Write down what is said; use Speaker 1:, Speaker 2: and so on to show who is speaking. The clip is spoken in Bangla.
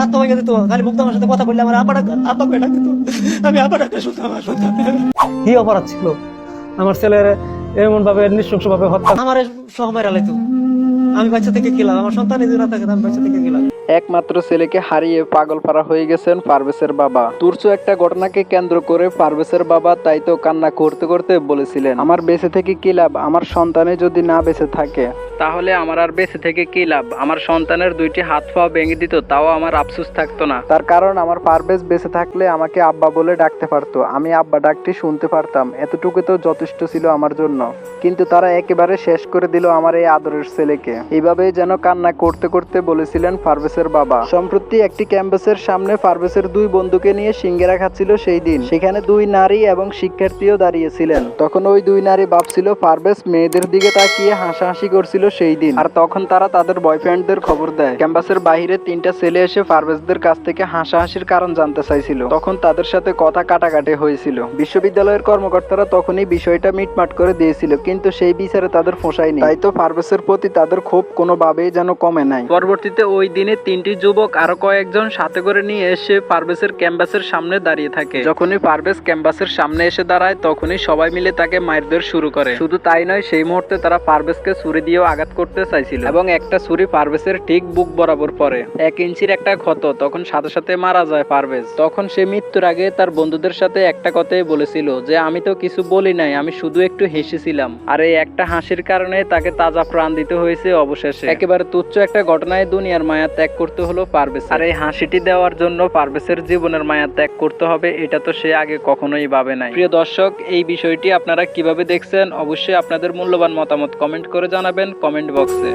Speaker 1: হাত তো ভেঙে দিত, খালি মুক্ত আমার সাথে কথা বললে আমার আব্বা আব্বা করে দিত। আমি আব্বা ডাকতে শুনতাম, আমার শুনতাম। কি অপরাধ ছিল? আমার ছেলের এমন ভাবে নৃশংস ভাবে হত্যা আমার সহ মেরা লাইতো আমি বাচ্চা থেকে খেলাম, আমার সন্তান না থাকে আমি বাচ্চা থেকে গেলাম
Speaker 2: একমাত্র ছেলেকে হারিয়ে পাগলপাড়া হয়ে গেছেন পারভেজের বাবা। তুরসু একটা ঘটনাকে কেন্দ্র করে পারভেজের বাবা তাই তো কান্না করতে করতে বলেছিলেন আমার বেঁচে থেকে কি লাভ? আমার সন্তানে যদি না বেঁচে থাকে? তাহলে আমার আর বেঁচে থেকে কি লাভ? আমার সন্তানের দুইটি হাত পা ভেঙে দিত তাও আমার আফসোস থাকতো না। তার কারণ আমার পারভেজ বেঁচে থাকলে আমাকে আব্বা বলে ডাকতে পারতো। আমি আব্বা ডাকটি শুনতে পারতাম এতটুকু তো যথেষ্ট ছিল আমার জন্য। কিন্তু তারা একেবারে শেষ করে দিল আমার এই আদরের ছেলেকে। এইভাবে যেন কান্না করতে করতে বলেছিলেন পারভেজের বাবা। সম্প্রতি একটি ক্যাম্পাসের সামনে পারভেজের দুই বন্ধুকে নিয়ে সিঙ্গেরা খাচ্ছিল সেই দিন। সেখানে দুই নারী এবং শিক্ষার্থীও দাঁড়িয়েছিলেন। তখন ওই দুই নারী ভাবছিল পারভেজ মেয়েদের দিকে তাকিয়ে হাসাহাসি করছিল সেই দিন। আর তখন তারা তাদের বয়ফ্রেন্ডদের খবর দেয়। ক্যাম্পাসের বাইরে তিনটা ছেলে এসে পারভেজদের কাছ থেকে হাসাহাসির কারণ জানতে চাইছিল। তখন তাদের সাথে কথা কাটাকাটি হয়েছিল। বিশ্ববিদ্যালয়ের কর্মকর্তারা তখনই বিষয়টা মিটমাট করে দিয়েছিল, কিন্তু সেই বিচারে তাদের ফোঁসায়নি তাই তো পারভেজের প্রতি তাদের ক্ষোভ কোনোভাবেই যেন কমে নাই। পরবর্তীতে ওই দিনে তিনটি যুবক আরও কয়েকজন সাথে করে নিয়ে এসে পারভেজের ক্যাম্পাসের সামনে দাঁড়িয়ে থাকে। যখনই পারভেজ ক্যাম্পাসের সামনে এসে দাঁড়ায়, তখনই সবাই মিলে তাকে মারধর শুরু করে। শুধু তাই নয়, সেই মুহূর্তে তারা পারভেজকে ছুরি দিয়েও আঘাত করতে চাইছিল এবং একটা ছুরি পারভেজের ঠিক বুক বরাবর পড়ে। এক ইঞ্চির একটা ক্ষত, তখন সাথে সাথে মারা যায় পারভেজ। তখন সে মৃত্যুর আগে তার বন্ধুদের সাথে একটা কথাই বলেছিল যে, আমি তো কিছু বলি নাই, আমি শুধু একটু হেসেছিলাম। আর এই একটা হাসির কারণে তাকে তাজা প্রাণ দিতে হয়েছে অবশেষে। একেবারে তুচ্ছ একটা ঘটনায় দুনিয়ার মায়া ত্যাগ করতে হলো পারভেজ। আর এই হাসিটি দেওয়ার জন্য পারভেজের জীবনের মায়া ত্যাগ করতে হবে, এটা তো সে আগে কখনোই ভাবে নাই। প্রিয় দর্শক, এই বিষয়টি আপনারা কীভাবে দেখছেন, অবশ্যই আপনাদের মূল্যবান মতামত কমেন্ট করে জানাবেন কমেন্ট বক্সে।